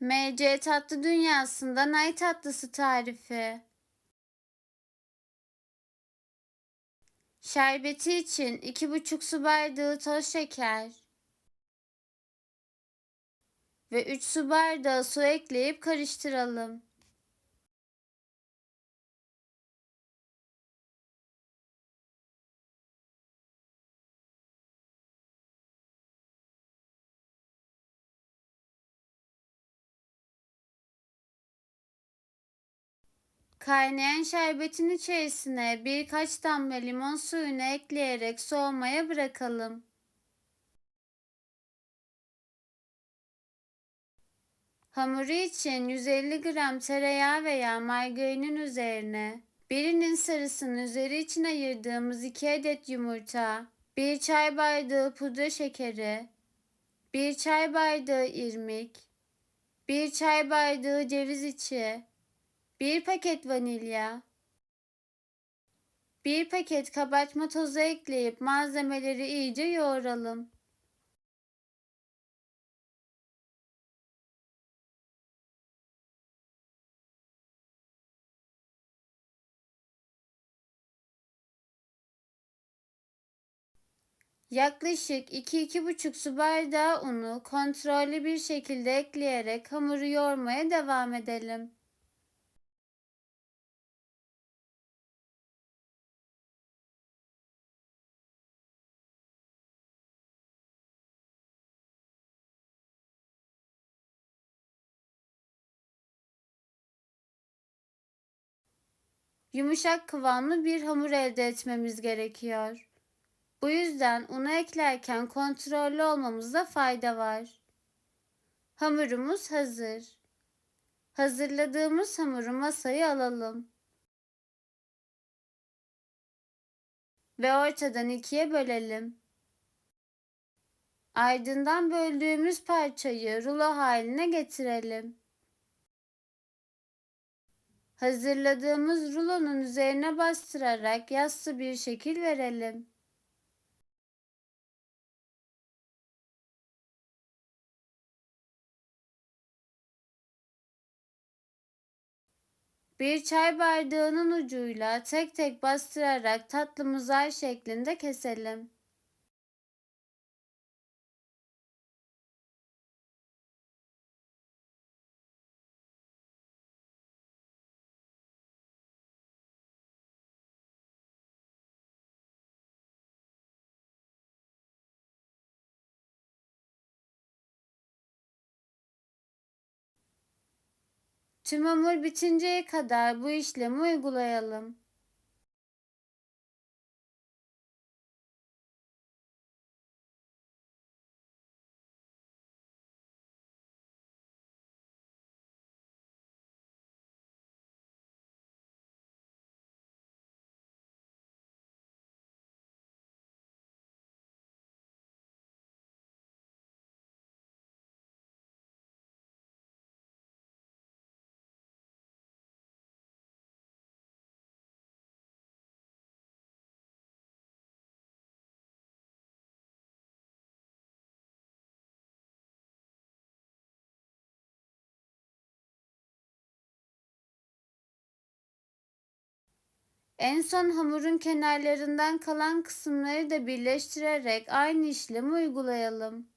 MC Tatlı Dünyası'ndan ay tatlısı tarifi. Şerbeti için 2,5 su bardağı toz şeker ve 3 su bardağı su ekleyip karıştıralım. Kaynayan şerbetin içerisine birkaç damla limon suyunu ekleyerek soğumaya bırakalım. Hamuru için 150 gram tereyağı veya margarinin üzerine birinin sarısının üzeri için ayırdığımız 2 adet yumurta, 1 çay bardağı pudra şekeri, 1 çay bardağı irmik, 1 çay bardağı ceviz içi, 1 paket vanilya, 1 paket kabartma tozu ekleyip malzemeleri iyice yoğuralım. Yaklaşık 2-2,5 su bardağı unu kontrollü bir şekilde ekleyerek hamuru yoğurmaya devam edelim. Yumuşak kıvamlı bir hamur elde etmemiz gerekiyor. Bu yüzden unu eklerken kontrollü olmamızda fayda var. Hamurumuz hazır. Hazırladığımız hamuru masaya alalım. Ve ortadan ikiye bölelim. Ardından böldüğümüz parçayı rulo haline getirelim. Hazırladığımız rulonun üzerine bastırarak yassı bir şekil verelim. Bir çay bardağının ucuyla tek tek bastırarak tatlımızı ay şeklinde keselim. Tüm hamur bitinceye kadar bu işlemi uygulayalım. En son hamurun kenarlarından kalan kısımları da birleştirerek aynı işlemi uygulayalım.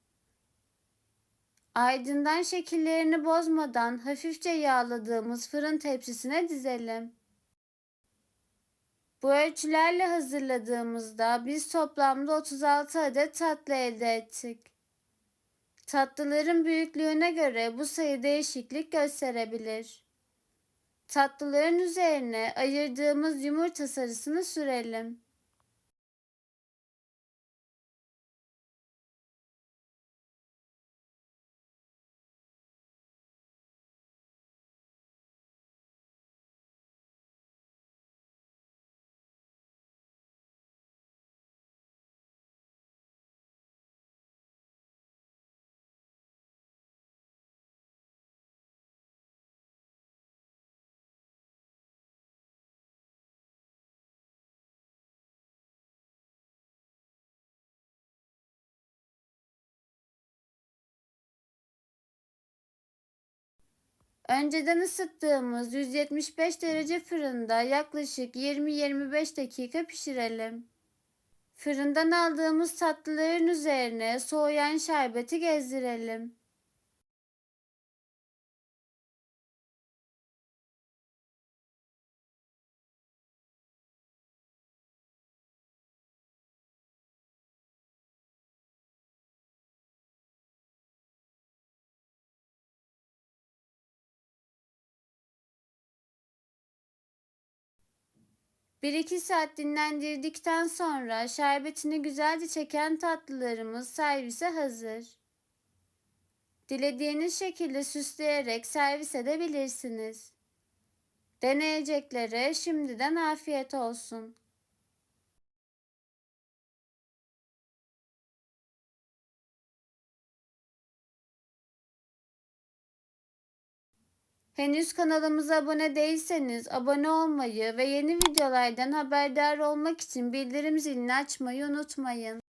Ardından şekillerini bozmadan hafifçe yağladığımız fırın tepsisine dizelim. Bu ölçülerle hazırladığımızda biz toplamda 36 adet tatlı elde ettik. Tatlıların büyüklüğüne göre bu sayı değişiklik gösterebilir. Tatlıların üzerine ayırdığımız yumurta sarısını sürelim. Önceden ısıttığımız 175 derece fırında yaklaşık 20-25 dakika pişirelim. Fırından aldığımız tatlıların üzerine soğuyan şerbeti gezdirelim. Bir iki saat dinlendirdikten sonra şerbetini güzelce çeken tatlılarımız servise hazır. Dilediğiniz şekilde süsleyerek servis edebilirsiniz. Deneyeceklere şimdiden afiyet olsun. Henüz kanalımıza abone değilseniz abone olmayı ve yeni videolardan haberdar olmak için bildirim zilini açmayı unutmayın.